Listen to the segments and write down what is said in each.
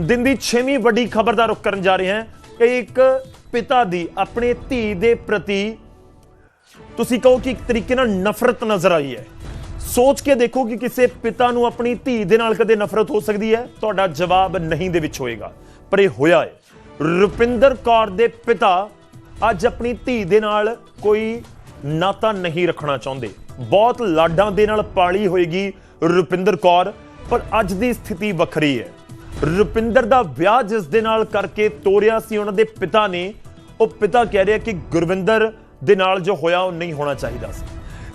ਦਿਨ ਦੀ 6ਵੀਂ ਵੱਡੀ ਖਬਰ ਦਾ ਰੁਖ ਕਰਨ ਜਾ ਰਹੇ ਹਾਂ ਇਹ ਇੱਕ ਪਿਤਾ ਦੀ ਆਪਣੇ ਧੀ ਦੇ ਪ੍ਰਤੀ ਤੁਸੀਂ ਕਹੋ ਕਿ ਇੱਕ ਤਰੀਕੇ ਨਾਲ ਨਫ਼ਰਤ ਨਜ਼ਰ ਆਈ ਹੈ। ਸੋਚ ਕੇ ਦੇਖੋ ਕਿ ਕਿਸੇ ਪਿਤਾ ਨੂੰ ਆਪਣੀ ਧੀ ਦੇ ਨਾਲ ਕਦੇ ਨਫ਼ਰਤ ਹੋ ਸਕਦੀ ਹੈ, ਤੁਹਾਡਾ ਜਵਾਬ ਨਹੀਂ ਦੇ ਵਿੱਚ ਹੋਏਗਾ। ਪਰ ਇਹ ਹੋਇਆ ਹੈ। ਰੁਪਿੰਦਰ ਕੌਰ ਦੇ ਪਿਤਾ ਅੱਜ ਆਪਣੀ ਧੀ ਦੇ ਨਾਲ ਕੋਈ ਨਾਤਾ ਨਹੀਂ ਰੱਖਣਾ ਚਾਹੁੰਦੇ। ਬਹੁਤ ਲਾਡਾਂ ਦੇ ਨਾਲ ਪਾਲੀ ਹੋਏਗੀ ਰੁਪਿੰਦਰ ਕੌਰ, ਪਰ ਅੱਜ ਦੀ ਸਥਿਤੀ ਵੱਖਰੀ ਹੈ। ਰੁਪਿੰਦਰ ਦਾ ਵਿਆਹ ਜਿਸ ਦੇ ਨਾਲ ਕਰਕੇ ਤੋਰਿਆ ਸੀ ਉਹਨਾਂ ਦੇ ਪਿਤਾ ਨੇ, ਉਹ ਪਿਤਾ ਕਹਿ ਰਿਹਾ ਕਿ ਗੁਰਵਿੰਦਰ ਦੇ ਨਾਲ ਜੋ ਹੋਇਆ ਉਹ ਨਹੀਂ ਹੋਣਾ ਚਾਹੀਦਾ ਸੀ।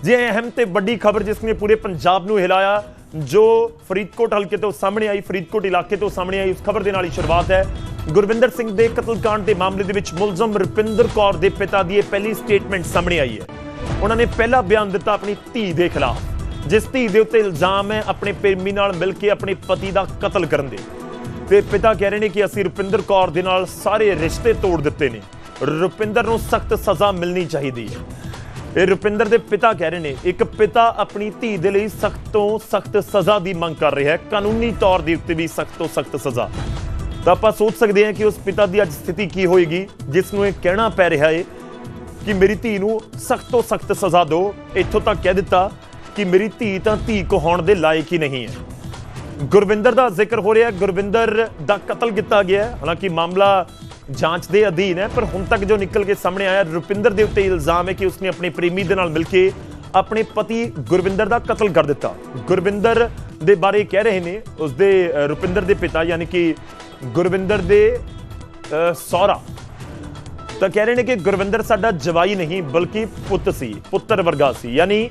ਜੇ ਅਹਿਮ ਤੇ ਵੱਡੀ ਖਬਰ ਜਿਸ ਨੇ ਪੂਰੇ ਪੰਜਾਬ ਨੂੰ ਹਿਲਾਇਆ, ਜੋ ਫਰੀਦਕੋਟ ਹਲਕੇ ਤੋਂ ਸਾਹਮਣੇ ਆਈ, ਫਰੀਦਕੋਟ ਇਲਾਕੇ ਤੋਂ ਸਾਹਮਣੇ ਆਈ, ਉਸ ਖਬਰ ਦੇ ਨਾਲ ਹੀ ਸ਼ੁਰੂਆਤ ਹੈ। ਗੁਰਵਿੰਦਰ ਸਿੰਘ ਦੇ ਕਤਲकांड ਦੇ ਮਾਮਲੇ ਦੇ ਵਿੱਚ ਮੁਲਜ਼ਮ ਰੁਪਿੰਦਰ ਕੌਰ ਦੇ ਪਿਤਾ ਦੀ ਇਹ ਪਹਿਲੀ ਸਟੇਟਮੈਂਟ ਸਾਹਮਣੇ ਆਈ ਹੈ। ਉਹਨਾਂ ਨੇ ਪਹਿਲਾ ਬਿਆਨ ਦਿੱਤਾ ਆਪਣੀ ਧੀ ਦੇ ਖਿਲਾਫ, ਜਿਸ ਧੀ ਦੇ ਉੱਤੇ ਇਲਜ਼ਾਮ ਹੈ ਆਪਣੇ ਪ੍ਰੇਮੀ ਨਾਲ ਮਿਲ ਕੇ ਆਪਣੇ ਪਤੀ ਦਾ ਕਤਲ ਕਰਨ ਦੇ। ਤੇ ਪਿਤਾ ਕਹਿ ਰਹੇ ਨੇ ਕਿ ਅਸੀਂ ਰੁਪਿੰਦਰ ਕੌਰ ਦੇ ਨਾਲ ਸਾਰੇ ਰਿਸ਼ਤੇ ਤੋੜ ਦਿੱਤੇ ਨੇ। ਰੁਪਿੰਦਰ ਨੂੰ ਸਖਤ ਸਜ਼ਾ ਮਿਲਣੀ ਚਾਹੀਦੀ ਹੈ। ਇਹ ਰੁਪਿੰਦਰ ਦੇ ਪਿਤਾ ਕਹਿ ਰਹੇ ਨੇ, ਇੱਕ ਪਿਤਾ ਆਪਣੀ ਧੀ ਦੇ ਲਈ ਸਖਤ ਤੋਂ ਸਖਤ ਸਜ਼ਾ ਦੀ ਮੰਗ ਕਰ ਰਿਹਾ ਹੈ। ਕਾਨੂੰਨੀ ਤੌਰ ਦੇ ਉੱਤੇ ਵੀ ਸਖਤ ਤੋਂ ਸਖਤ ਸਜ਼ਾ। ਤਾਂ ਆਪਾਂ ਸੋਚ ਸਕਦੇ ਹਾਂ ਕਿ ਉਸ ਪਿਤਾ ਦੀ ਅੱਜ ਸਥਿਤੀ ਕੀ ਹੋਏਗੀ, ਜਿਸ ਨੂੰ ਇਹ ਕਹਿਣਾ ਪੈ ਰਿਹਾ ਹੈ ਕਿ ਮੇਰੀ ਧੀ ਨੂੰ ਸਖਤ ਤੋਂ ਸਖਤ ਸਜ਼ਾ ਦਿਓ। ਇੱਥੋਂ ਤੱਕ ਕਹਿ ਦਿੱਤਾ ਕਿ ਮੇਰੀ ਧੀ ਤਾਂ ਧੀ ਕਹਾਉਣ ਦੇ ਲਾਇਕ ਹੀ ਨਹੀਂ ਹੈ। ਗੁਰਵਿੰਦਰ ਦਾ ਜ਼ਿਕਰ ਹੋ ਰਿਹਾ ਗੁਰਵਿੰਦਰ ਦਾ ਕਤਲ ਕੀਤਾ ਗਿਆ ਹਾਲਾਂਕਿ ਮਾਮਲਾ ਜਾਂਚ ਦੇ ਅਧੀਨ ਹੈ ਪਰ ਹੁਣ ਤੱਕ ਜੋ ਨਿਕਲ ਕੇ ਸਾਹਮਣੇ ਆਇਆ ਰੁਪਿੰਦਰ ਦੇ ਉੱਤੇ ਇਲਜ਼ਾਮ ਹੈ ਕਿ ਉਸਨੇ ਆਪਣੇ ਪ੍ਰੇਮੀ ਦੇ ਨਾਲ ਮਿਲ ਕੇ ਆਪਣੇ ਪਤੀ ਗੁਰਵਿੰਦਰ ਦਾ ਕਤਲ ਕਰ ਦਿੱਤਾ। ਗੁਰਵਿੰਦਰ ਦੇ ਬਾਰੇ ਕਹਿ ਰਹੇ ਨੇ ਉਸਦੇ ਰੁਪਿੰਦਰ ਦੇ ਪਿਤਾ ਯਾਨੀ ਕਿ ਗੁਰਵਿੰਦਰ ਦੇ ਅ, ਸਹੁਰਾ। ਤਾਂ ਕਹਿ ਰਹੇ ਨੇ ਕਿ ਗੁਰਵਿੰਦਰ ਸਾਡਾ ਜਵਾਈ ਨਹੀਂ ਬਲਕਿ ਪੁੱਤ ਸੀ ਪੁੱਤਰ ਵਰਗਾ ਸੀ। ਯਾਨੀ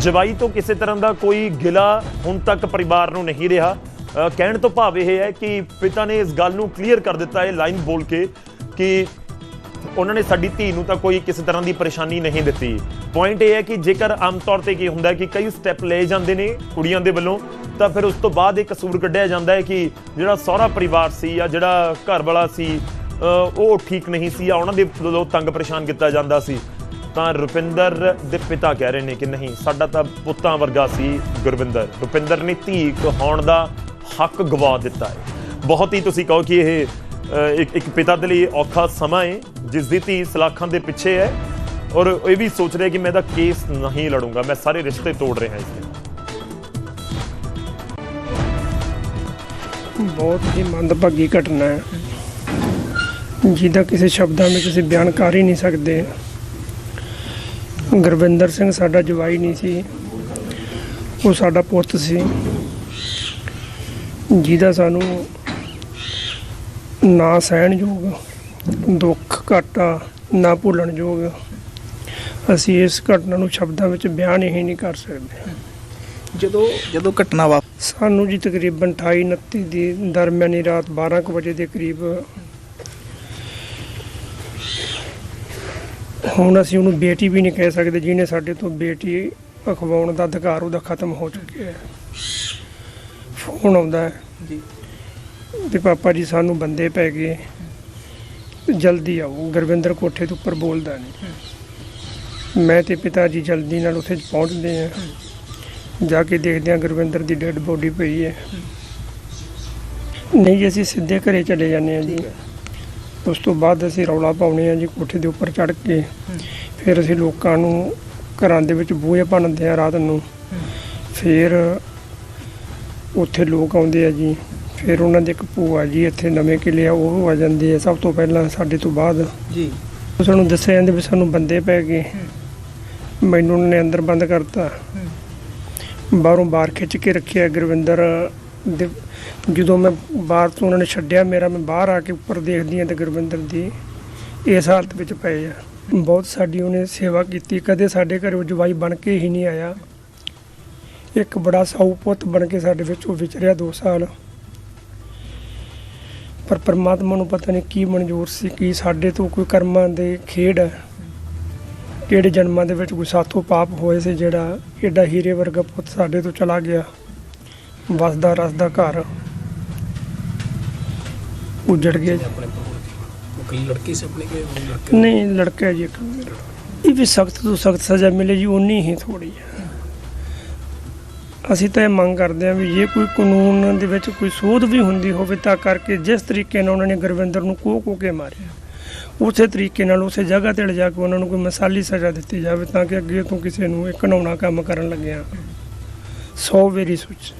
ਜਵਾਈ ਤੋਂ ਕਿਸੇ ਤਰ੍ਹਾਂ ਦਾ ਕੋਈ ਗਿਲਾ ਹੁਣ ਤੱਕ ਪਰਿਵਾਰ ਨੂੰ ਨਹੀਂ ਰਿਹਾ। ਕਹਿਣ ਤੋਂ ਭਾਵ ਇਹ ਹੈ ਕਿ ਪਿਤਾ ਨੇ ਇਸ ਗੱਲ ਨੂੰ ਕਲੀਅਰ ਕਰ ਦਿੱਤਾ ਹੈ ਲਾਈਨ ਬੋਲ ਕੇ ਕਿ ਉਹਨਾਂ ਨੇ ਸਾਡੀ ਧੀ ਨੂੰ ਤਾਂ ਕੋਈ ਕਿਸੇ ਤਰ੍ਹਾਂ ਦੀ ਪਰੇਸ਼ਾਨੀ ਨਹੀਂ ਦਿੱਤੀ। ਪੁਆਇੰਟ ਇਹ ਹੈ ਕਿ ਜੇਕਰ ਆਮ ਤੌਰ ਤੇ ਕੀ ਹੁੰਦਾ ਹੈ ਕਿ ਕਈ ਸਟੈਪ ਲਏ ਜਾਂਦੇ ਨੇ ਕੁੜੀਆਂ ਦੇ ਵੱਲੋਂ, ਤਾਂ ਫਿਰ ਉਸ ਤੋਂ ਬਾਅਦ ਇਹ ਕਸੂਰ ਕੱਢਿਆ ਜਾਂਦਾ ਹੈ ਕਿ ਜਿਹੜਾ ਸਹੁਰਾ ਪਰਿਵਾਰ ਸੀ ਜਾਂ ਜਿਹੜਾ ਘਰ ਵਾਲਾ ਸੀ ਉਹ ਠੀਕ ਨਹੀਂ ਸੀ ਜਾਂ ਉਹਨਾਂ ਦੇ ਵੱਲੋਂ ਤੰਗ ਪਰੇਸ਼ਾਨ ਕੀਤਾ ਜਾਂਦਾ ਸੀ। ਤਾਂ ਰੁਪਿੰਦਰ ਦੇ ਪਿਤਾ ਕਹਿ ਰਹੇ ਨੇ ਕਿ ਨਹੀਂ, ਸਾਡਾ ਤਾਂ ਪੁੱਤਾਂ ਵਰਗਾ ਸੀ ਗੁਰਵਿੰਦਰ। ਰੁਪਿੰਦਰ ਨੇ ਧੀ ਕਹਾਉਣ ਦਾ ਹੱਕ ਗਵਾ ਦਿੱਤਾ ਹੈ। ਬਹੁਤ ਹੀ ਤੁਸੀਂ ਕਹੋ ਕਿ ਇਹ ਇੱਕ ਇੱਕ ਪਿਤਾ ਦੇ ਲਈ ਔਖਾ ਸਮਾਂ ਹੈ, ਜਿਸ ਦੀ ਧੀ ਸਲਾਖਾਂ ਦੇ ਪਿੱਛੇ ਹੈ। ਔਰ ਇਹ ਵੀ ਸੋਚ ਰਿਹਾ ਕਿ ਮੈਂ ਇਹਦਾ ਕੇਸ ਨਹੀਂ ਲੜੂੰਗਾ, ਮੈਂ ਸਾਰੇ ਰਿਸ਼ਤੇ ਤੋੜ ਰਿਹਾ ਇਸ ਦੇ ਬਹੁਤ ਹੀ ਮੰਦਭਾਗੀ ਘਟਨਾ ਹੈ। ਜਿਹਦਾ ਕਿਸੇ ਸ਼ਬਦਾਂ ਵਿੱਚ ਅਸੀਂ ਬਿਆਨ ਕਰ ਹੀ ਨਹੀਂ ਸਕਦੇ। ਗੁਰਵਿੰਦਰ ਸਿੰਘ ਸਾਡਾ ਜਵਾਈ ਨਹੀਂ ਸੀ। ਉਹ ਸਾਡਾ ਪੁੱਤ ਸੀ। ਜਿਹਦਾ ਸਾਨੂੰ ਨਾ ਸਹਿਣਯੋਗ ਦੁੱਖ ਘਾਟਾ ਨਾ ਭੁੱਲਣਯੋਗ ਅਸੀਂ ਇਸ ਘਟਨਾ ਨੂੰ ਸ਼ਬਦਾਂ ਵਿੱਚ ਬਿਆਨ ਹੀ ਨਹੀਂ ਕਰ ਸਕਦੇ। ਜਦੋਂ ਜਦੋਂ ਘਟਨਾ ਵਾਪ ਸਾਨੂੰ ਜੀ ਤਕਰੀਬਨ 28 29 ਦੀ ਦਰਮਿਆਨੀ ਰਾਤ 12 ਕੁ ਵਜੇ ਦੇ ਕਰੀਬ ਹੁਣ ਅਸੀਂ ਉਹਨੂੰ ਬੇਟੀ ਵੀ ਨਹੀਂ ਕਹਿ ਸਕਦੇ ਜਿਹਨੇ ਸਾਡੇ ਤੋਂ ਬੇਟੀ ਅਖਵਾਉਣ ਦਾ ਅਧਿਕਾਰ ਉਹਦਾ ਖਤਮ ਹੋ ਚੁੱਕਿਆ ਹੈ। ਫੋਨ ਆਉਂਦਾ ਹੈ ਜੀ। ਵੀ ਪਾਪਾ ਜੀ ਸਾਨੂੰ ਬੰਦੇ ਪੈ ਗਏ। ਜਲਦੀ ਆਓ। ਗੁਰਵਿੰਦਰ ਕੋਠੇ ਤੋਂ ਉੱਪਰ ਬੋਲਦਾ ਨਹੀਂ। ਮੈਂ ਤੇ ਪਿਤਾ ਜੀ ਜਲਦੀ ਨਾਲ ਉੱਥੇ ਪਹੁੰਚਦੇ ਆ ਜਾ ਕੇ ਦੇਖਦੇ ਆ ਗੁਰਵਿੰਦਰ ਦੀ ਡੈੱਡ ਬੋਡੀ ਪਈ ਹੈ। ਨਹੀਂ ਜੀ, ਅਸੀਂ ਸਿੱਧੇ ਘਰੇ ਚਲੇ ਜਾਂਦੇ ਆ ਜੀ। ਉਸ ਤੋਂ ਬਾਅਦ ਅਸੀਂ ਰੌਲਾ ਪਾਉਣੇ ਆ ਜੀ ਕੋਠੇ ਦੇ ਉੱਪਰ ਚੜ੍ਹ ਕੇ। ਫਿਰ ਅਸੀਂ ਲੋਕਾਂ ਨੂੰ ਘਰਾਂ ਦੇ ਵਿੱਚ ਬੂਹੇ ਭੰਨਦੇ ਆ ਰਾਤ ਨੂੰ। ਫਿਰ ਉੱਥੇ ਲੋਕ ਆਉਂਦੇ ਆ ਜੀ। ਫਿਰ ਉਹਨਾਂ ਦੇ ਇੱਕ ਭੂਆ ਜੀ ਇੱਥੇ ਨਵੇਂ ਕਿਲੇ ਆ ਉਹ ਆ ਜਾਂਦੇ ਆ। ਸਭ ਤੋਂ ਪਹਿਲਾਂ ਸਾਡੇ ਤੋਂ ਬਾਅਦ ਜੀ। ਸਾਨੂੰ ਦੱਸਿਆ ਜਾਂਦੇ ਵੀ ਸਾਨੂੰ ਬੰਦੇ ਪੈ ਗਏ। ਮੈਨੂੰ ਉਹਨਾਂ ਨੇ ਅੰਦਰ ਬੰਦ ਕਰਤਾ। ਬਾਹਰੋਂ ਬਾਹਰ ਖਿੱਚ ਕੇ ਰੱਖਿਆ ਗੁਰਵਿੰਦਰ ਦੇ ਜਦੋਂ ਮੈਂ ਬਾਹਰ ਤੋਂ ਉਹਨਾਂ ਨੇ ਛੱਡਿਆ, ਮੇਰਾ ਮੈਂ ਬਾਹਰ ਆ ਕੇ ਉੱਪਰ ਦੇਖਦੀ ਹਾਂ ਤੇ ਗੁਰਵਿੰਦਰ ਦੀ ਇਸ ਹਾਲਤ ਵਿੱਚ ਪਏ ਆ। ਬਹੁਤ ਸਾਡੀ ਉਹਨੇ ਸੇਵਾ ਕੀਤੀ, ਕਦੇ ਸਾਡੇ ਘਰ ਉਹ ਜਵਾਈ ਬਣ ਕੇ ਹੀ ਨਹੀਂ ਆਇਆ। ਇੱਕ ਬੜਾ ਸਾਊ ਪੁੱਤ ਬਣ ਕੇ ਸਾਡੇ ਵਿੱਚ ਉਹ ਵਿਚਰਿਆ 2 ਸਾਲ। ਪਰ ਪਰਮਾਤਮਾ ਨੂੰ ਪਤਾ ਨਹੀਂ ਕੀ ਮਨਜ਼ੂਰ ਸੀ, ਕਿ ਸਾਡੇ ਤੋਂ ਕੋਈ ਕਰਮਾਂ ਦੇ ਖੇਡ ਹੈ ਕਿਹੜੇ ਜਨਮਾਂ ਦੇ ਵਿੱਚ ਕੋਈ ਸਾਥੋਂ ਪਾਪ ਹੋਏ ਸੀ ਜਿਹੜਾ ਐਡਾ ਹੀਰੇ ਵਰਗਾ ਪੁੱਤ ਸਾਡੇ ਤੋਂ ਚਲਾ ਗਿਆ। ਵਸਦਾ, ਰਸਦਾ ਘਰ। ਉਜੜ ਗਿਆ ਜੀ। ਕਈ ਲੜਕੀ ਸੇ ਆਪਣੇ ਕੇ ਲੜਕੇ? ਨਹੀਂ ਲੜਕਾ ਹੈ ਜੀ ਇੱਕ। ਮੇਰਾ ਇਹ ਵੀ ਸਖਤ ਤੋਂ ਸਖਤ ਸਜ਼ਾ ਮਿਲੇ ਜੀ ਉਨੀ ਹੀ ਥੋੜੀ ਹੈ। ਅਸੀਂ ਤਾਂ ਇਹ ਮੰਗ ਕਰਦੇ ਹਾਂ ਵੀ ਜੇ ਕੋਈ ਕਾਨੂੰਨ ਦੇ ਵਿੱਚ ਕੋਈ ਸੋਧ ਵੀ ਹੁੰਦੀ ਹੋਵੇ ਤਾਂ ਕਰਕੇ ਜਿਸ ਤਰੀਕੇ ਨਾਲ ਉਹਨਾਂ ਨੇ ਗੁਰਵਿੰਦਰ ਨੂੰ ਕੋਹ ਕੋਹ ਕੇ ਮਾਰਿਆ। ਉਸੇ ਤਰੀਕੇ ਨਾਲ ਉਸੇ ਜਗ੍ਹਾ ਤੇ ਲਿਜਾ ਕੇ ਉਹਨਾਂ ਨੂੰ ਕੋਈ ਮਿਸਾਲੀ ਸਜ਼ਾ ਦਿੱਤੀ ਜਾਵੇ ਤਾਂ ਕਿ ਅੱਗੇ ਤੋਂ ਕਿਸੇ ਨੂੰ ਇਹ ਘਿਨਾਉਣਾ ਕੰਮ ਕਰਨ ਲੱਗਿਆ। 100 ਵੇਰੀ ਸੋਚ।